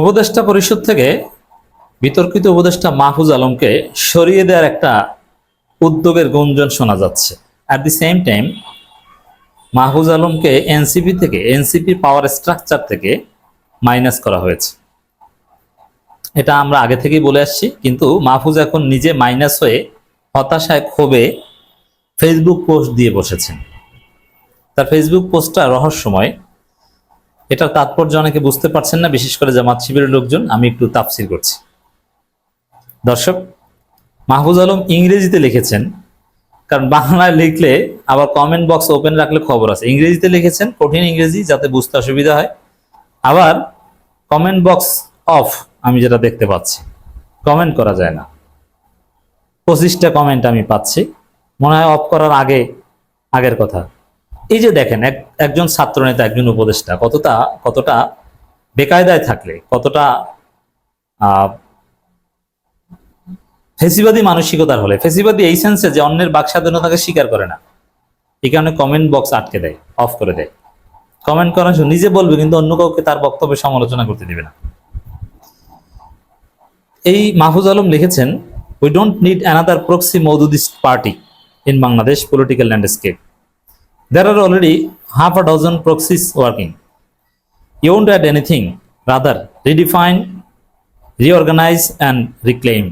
উপদেষ্টা পরিষদ থেকে বিতর্কিত উপদেষ্টা মাহফুজ আলমকে সরিয়ে দেওয়ার একটা উদ্যোগের গুঞ্জন শোনা যাচ্ছে। At the same time Mahfuz আলমকে এনসিপি থেকে, এনসিপি পাওয়ার স্ট্রাকচার থেকে মাইনাস করা হয়েছে। এটা আমরা আগে থেকেই বলে আসছি, কিন্তু মাহফুজ এখন নিজে মাইনাস হয়ে হতাশায় ক্ষোভে ফেসবুক পোস্ট দিয়ে বসেছেন। তার ফেসবুক পোস্টটা রহস্যময়। এটার তাৎপর্য অনেকে বুঝতে পারছেন না, বিশেষ করে জামাত শিবিরের লোকজন। আমি একটু তাফসির করছি। দর্শক, মাহফুজ আলম ইংরেজিতে লিখেছেন, কারণ বাংলায় লিখলে আবার কমেন্ট বক্স ওপেন রাখলে খবর আছে। ইংরেজিতে লিখেছেন, কঠিন ইংরেজি, যাতে বুঝতে অসুবিধা হয়। আবার কমেন্ট বক্স অফ আমি যেটা দেখতে পাচ্ছি। কমেন্ট করা যায় না। পঁচিশটা কমেন্ট আমি পাচ্ছি। মনে হয় অফ করার আগে, আগের কথা। এই যে দেখেন, এক, একজন ছাত্রনেতা, একজন উপদেষ্টা, কতটা কতটা বেকায়দায় থাকলে, কতটা ফেসিবাদী মানসিকতার হলে, ফেসিবাদী এই সেন্সে যে অন্যের বাক স্বাধীনতাকে স্বীকার করে না, এই কারণে কমেন্ট বক্স আটকে দেয় অফ করে দেয়। কমেন্ট করার নিজে বলবে, কিন্তু অন্য কাউকে তার বক্তব্যে সমালোচনা করতে দিবে না। এই মাহফুজ আলম লিখেছেন we don't need another proxy Maududist party in Bangladesh political landscape There are already half a dozen proxies working. You won't add anything, rather, redefine, reorganize, and reclaim.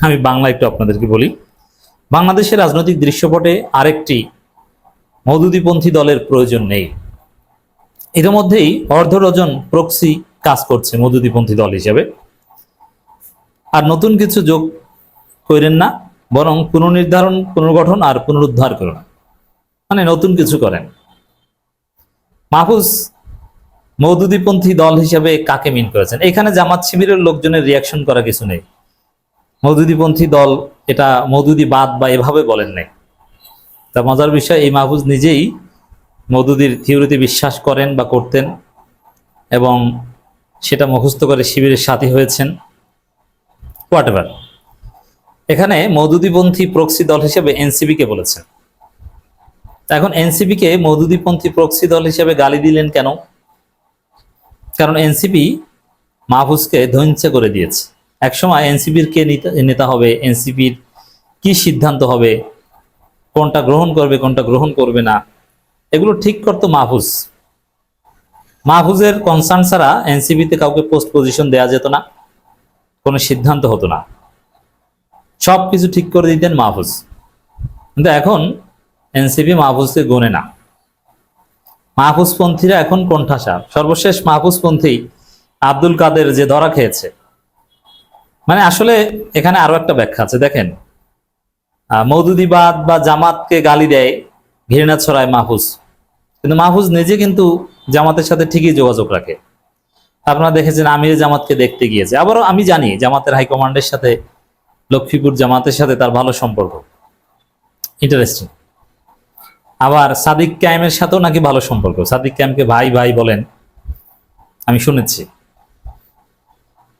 আমি বাংলা একটু আপনাদেরকে বলি। বাংলাদেশের রাজনৈতিক দৃশ্যপটে আরেকটি মধুদীপন্থী দলের প্রয়োজন নেই। ইতিমধ্যেই অর্ধ ডজন প্রক্সি কাজ করছে মধুদীপন্থী দল হিসেবে। আর নতুন কিছু যোগ করেন না বরং পুনর্নির্ধারণ পুনর্গঠন আর পুনরুদ্ধার করুন। মানে নতুন কিছু করেন। মাহফুজ মৌদুদিপন্থী দল হিসেবে কাকে মিন করেছেন? এখানে জামাত শিবিরের লোকজনের রিয়াকশন করা কিছু নেই। মৌদুদিপন্থী দল এটা মৌদুদি বাদ বা এভাবে বলেন নাই। তা মজার বিষয়, এই মাহফুজ নিজেই মৌদুদির থিওরিতে বিশ্বাস করেন বা করতেন এবং সেটা মুখস্থ করে শিবিরের সাথী হয়েছেন। হোয়াট এখানে মৌদুদিপন্থী প্রক্সি দল হিসেবে এনসিবিকে বলেছেন। এখন এনসিপি কে মধুদীপন্থী প্রক্সি দল হিসেবে গালি দিলেন কেন? কারণ এনসিপি মাহফুজকে ধ্বংস করে দিয়েছে। একসময় এনসিপির কে নেতা- হবে? এনসিপির কি সিদ্ধান্ত হবে? কোনটা গ্রহণ করবে, কোনটা গ্রহণ করবে না? এগুলো ঠিক করতো মাহফুজ। মাহফুজের কনসার্ন ছাড়া এনসিপিতে কাউকে পোস্ট পজিশন দেওয়া যেত না। কোনো সিদ্ধান্ত হতো না। সব কিছু ঠিক করে দিতেন মাহফুজ। কিন্তু এখন এনসিপি মাহফুজকে গোনে না। মাহফুজপন্থীরা এখন কোণঠাসা। সর্বশেষ মাহফুজপন্থী আব্দুল কাদের যে ধরা খেয়েছে। মানে আসলে এখানে আরও একটা ব্যাখ্যা আছে, দেখেন। মৌদুদিবাদ বা জামাতকে গালি দেয় ঘৃণা ছড়ায় মাহফুজ। কিন্তু মাহফুজ নিজে কিন্তু জামাতের সাথে ঠিকই যোগাযোগ রাখে। আপনারা দেখেছেন আমির জামাতকে দেখতে গিয়েছে। আবারও আমি জানি জামাতের হাইকমান্ডের সাথে লক্ষ্মীপুর জামাতের সাথে তার ভালো সম্পর্ক। ইন্টারেস্টিং আবার সাদিক ক্যামের সাথেও নাকি ভালো সম্পর্ক। সাদিক ক্যামকে ভাই ভাই বলেন, আমি শুনেছি।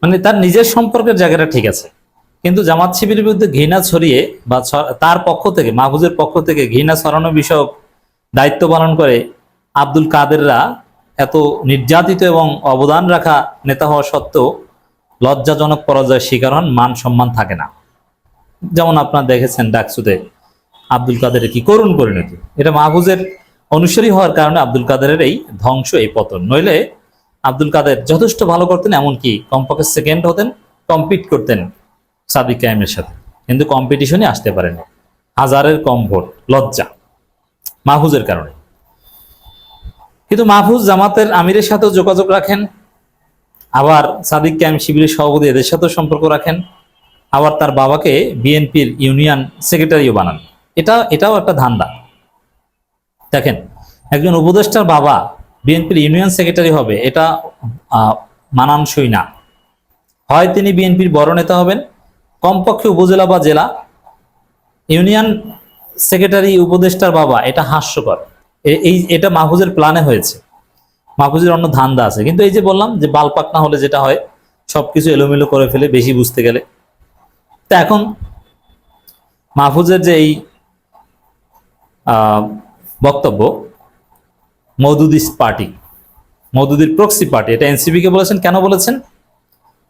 মানে তার নিজের সম্পর্কের জায়গাটা ঠিক আছে। কিন্তু জামাত শিবিরের বিরুদ্ধে ঘৃণা ছড়িয়ে বা তার পক্ষ থেকে, মাহফুজের পক্ষ থেকে ঘৃণা ছড়ানো বিষয়ক দায়িত্ব পালন করে আব্দুল কাদেররা এত নির্যাতিত এবং অবদান রাখা নেতা হওয়া সত্ত্বেও লজ্জাজনক পরাজয়ের শিকার হন, মান সম্মান থাকে না। যেমন আপনারা দেখেছেন ডাকসুতে আব্দুল কাদেরের কি করুণ পরিণতি? এটা মাহফুজের অনুসারী হওয়ার কারণে আব্দুল কাদেরের এই ধ্বংস, এই পতন। নইলে আব্দুল কাদের যথেষ্ট ভালো করতেন, এমনকি কমপক্ষে সেকেন্ড হতেন কম্পিট করতেন সাদিক কায়েমের সাথে। কিন্তু কম্পিটিশনে আসতে পারেন। হাজারের কম ভোট, লজ্জা। মাহফুজের কারণে। কিন্তু মাহফুজ জামাতের আমিরের সাথেও যোগাযোগ রাখেন। আবার সাদিক ক্যাম শিবিরের সভাপতি এদের সাথেও সম্পর্ক রাখেন। আবার তার বাবাকে বিএনপির ইউনিয়ন সেক্রেটারিও বানান। এটা, এটাও একটা ধান্দা। দেখেন, একজন উপদেষ্টার বাবা বিএনপির ইউনিয়ন সেক্রেটারি হবে, এটা মানানসই না। হয় তিনি বিএনপির বড় নেতা হবেন, কমপক্ষে উপজেলা বা জেলা। ইউনিয়ন সেক্রেটারি, উপদেষ্টার বাবা, এটা হাস্যকর। এই, এটা মাহফুজের প্ল্যানে হয়েছে। মাহফুজের অন্য ধান্দা আছে। কিন্তু এই যে বললাম যে বালপাক না হলে যেটা হয়, সবকিছু এলোমেলো করে ফেলে, বেশি বুঝতে গেলে। তা এখন মাহফুজের যে এই বক্তব্য, মৌদুদিস পার্টি। মৌদুদির প্রক্সি পার্টি এটা এনসিপি কে বলেছেন, কেন বলেছেন?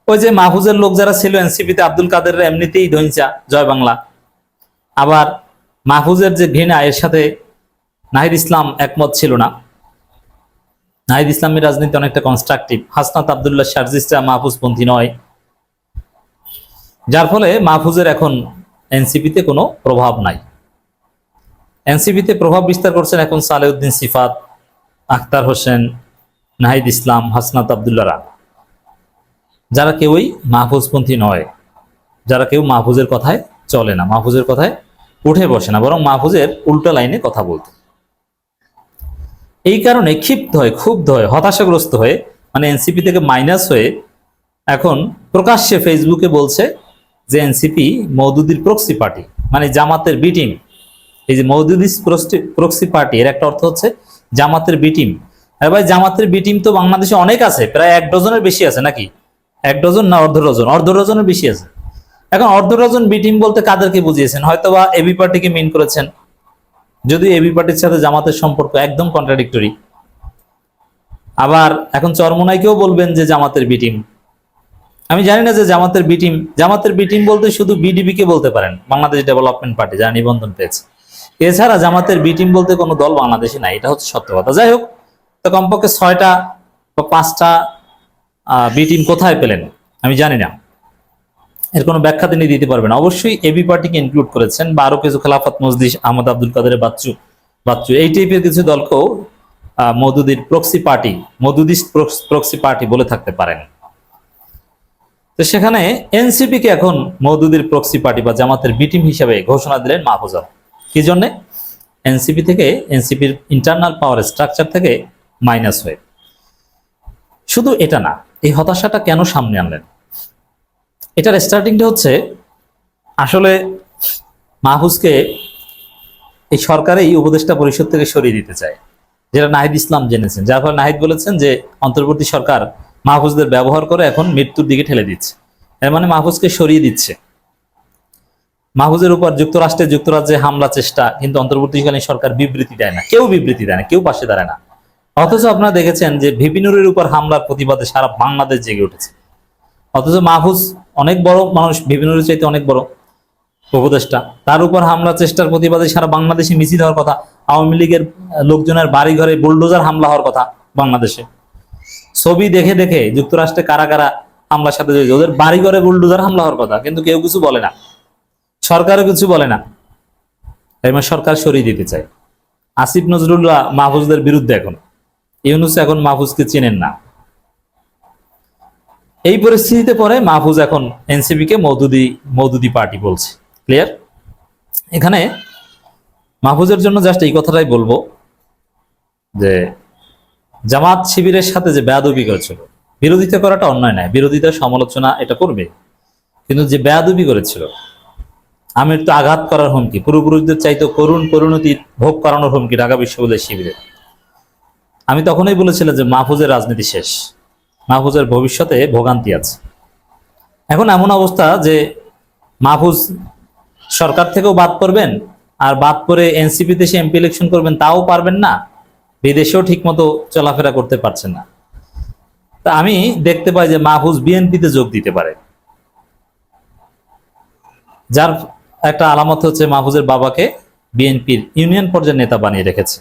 ওই যে মাহফুজের লোক যারা ছিল এনসিপিতে আব্দুল কাদের এমনিতেই ধৈঞ্চা জয় বাংলা। আবার মাহফুজের যে ঘৃণা এর সাথে নাহিদ ইসলাম একমত ছিল না। নাহিদ ইসলামের রাজনীতি অনেকটা কনস্ট্রাকটিভ হাসনাত আবদুল্লাহ শারজিস্টা মাহফুজপন্থী নয়। যার ফলে মাহফুজের এখন এনসিপিতে কোনো প্রভাব নাই। এনসিপিতে প্রভাব বিস্তার করছেন এখন সালেউদ্দিন সিফাত, আখতার হোসেন, নাহিদ ইসলাম, হাসনাত আবদুল্লারা যারা কেউই মাহফুজপন্থী নয়, যারা কেউ মাহফুজের কথায় চলে না, মাহফুজের কথায় উঠে বসে না, বরং মাহফুজের উল্টো লাইনে কথা বলতো। এই কারণে ক্ষিপ্ত হয়, ক্ষুব্ধ হয়, হতাশাগ্রস্ত হয়ে মানে এনসিপি থেকে মাইনাস হয়ে এখন প্রকাশ্যে ফেসবুকে বলছে যে এনসিপি মৌদুদির প্রক্সি পার্টি মানে জামাতের বি টিম এই যে মৌদুদিস প্রক্সি পার্টি, এর একটা অর্থ হচ্ছে জামাতের বি টিম। আরে ভাই, জামাতের বি টিম তো বাংলাদেশে অনেক আছে, প্রায় এক ডজনের বেশি আছে নাকি? এক ডজন না অর্ধ ডজন? অর্ধ ডজনের বেশি আছে। এখন অর্ধ ডজন বি টিম বলতে কাদেরকে বুঝিয়েছেন? হয়তোবা এবি পার্টিকে মিন করেছেন। যদি এবি পার্টির সাথে জামাতের সম্পর্ক একদম কন্ট্রাডিক্টরি আবার এখন চরমোনাইকেও বলবেন যে জামাতের বি টিম। আমি জানি না যে জামাতের বি টিম জামাতের বি টিম বলতে শুধু বিডিবি কে বলতে পারেন। বাংলাদেশ ডেভেলপমেন্ট পার্টি, যারা নিবন্ধন পেয়েছে। এছাড়া জামাতের বি টিম বলতে কোনো দল বাংলাদেশে নাই, এটা হচ্ছে সত্য কথা। যাই হোক, তো কমপক্ষে ছয়টা বা পাঁচটা বি টিম কোথায় পেলেন? আমি জানি না। এর কোনো ব্যাখ্যা তিনি দিতে পারবেন অবশ্যই এবি পার্টিকে ইনক্লুড করেছেন বা আরও কিছু খেলাফত মজদিস আহমদ আব্দুল কাদের বাচ্চু বাচ্চু, এই টাইপের কিছু দলকেও মওদুদির proxy party Maududis proxy party বলে থাকতে পারেন। তো সেখানে এনসিপি কে এখন মওদুদির প্রক্সি পার্টি বা জামাতের বি টিম হিসেবে ঘোষণা দিলেন মাহফুজা কি জন্যে? এনসিপি থেকে এনসিপির ইন্টারনাল পাওয়ার স্ট্রাকচার থেকে মাইনাস হয়ে। শুধু এটা না, এই হতাশাটা কেন সামনে আনলেন? এটার স্টার্টিংটা হচ্ছে, আসলে মাহফুজকে এই সরকারে এই উপদেষ্টা পরিষদ থেকে সরিয়ে দিতে চায়, যেটা নাহিদ ইসলাম জেনেছেন। যার ফলে নাহিদ বলেছেন যে, অন্তর্বর্তী সরকার মাহফুজদের ব্যবহার করে এখন মৃত্যুর দিকে ঠেলে দিচ্ছে। এর মানে মাহফুজকে সরিয়ে দিচ্ছে। মাহফুজের উপর যুক্তরাষ্ট্রে যুক্তরাজ্যে হামলা চেষ্টা, কিন্তু অন্তর্বর্তীকালীন সরকার বিবৃতি দেয় না। কেউ বিবৃতি দেয় না, কেউ পাশে দাঁড়ায় না। অথচ আপনারা দেখেছেন যে ভিপিনুরের উপর হামলার প্রতিবাদে সারা বাংলাদেশ জেগে উঠেছে। অথচ মাহফুজ অনেক বড় মানুষ বিভিন্নর চাইতে অনেক বড় উপদেষ্টা। তার উপর হামলা চেষ্টার প্রতিবাদে সারা বাংলাদেশে মিছিল হওয়ার কথা, আওয়ামী লীগের লোকজনের বাড়ি ঘরে বুলডোজার হামলা হওয়ার কথা বাংলাদেশে। ছবি দেখে দেখে যুক্তরাষ্ট্রে কারা কারা হামলার সাথে ওদের বাড়ি ঘরে বুলডোজার হামলা হওয়ার কথা, কিন্তু কেউ কিছু বলে না। সরকারও কিছু বলে না। মানে সরকার সরিয়ে দিতে চায় আসিফ নজরুল্লাহ মাহফুজদের বিরুদ্ধে এখন। ইউনুস এখন মাহফুজকে চেনেন না। এই পরিস্থিতিতে পরে মাহফুজ এখন এনসিপি কে মৌদুদি মৌদুদি পার্টি বলছে। ক্লিয়ার এখানে মাহফুজের জন্য জাস্ট এই কথাটাই বলব যে জামাত শিবিরের সাথে যে বেয়াদবি করেছিল, বিরোধিতা করাটা অন্যায় নয় বিরোধিতা সমালোচনা এটা করবে। কিন্তু যে বেয়াদবি করেছিল আমি একটু আঘাত করার হুমকি। পূর্বপুরুষদের চাইতে করুণ পরিণতি ভোগ করানোর হুমকি ঢাকা বিশ্ববিদ্যালয় শিবিরে আমি তখনই বলেছিলাম যে মাহফুজের রাজনীতি শেষ। মাহফুজের ভবিষ্যতে ভোগান্তি আছে। এখন এমন অবস্থা যে মাহফুজ সরকার থেকেও বাদ করবেন আর বাদ করে এনসিপিতে সে এমপি ইলেকশন করবেন তাও পারবেন না, বিদেশেও ঠিকমতো চলাফেরা করতে পারছেন না। তা আমি দেখতে পাই যে মাহফুজ বিএনপিতে যোগ দিতে পারে। যার একটা আলামত হচ্ছে মাহফুজের বাবাকে বিএনপির ইউনিয়ন পর্যায়ের নেতা বানিয়ে রেখেছে।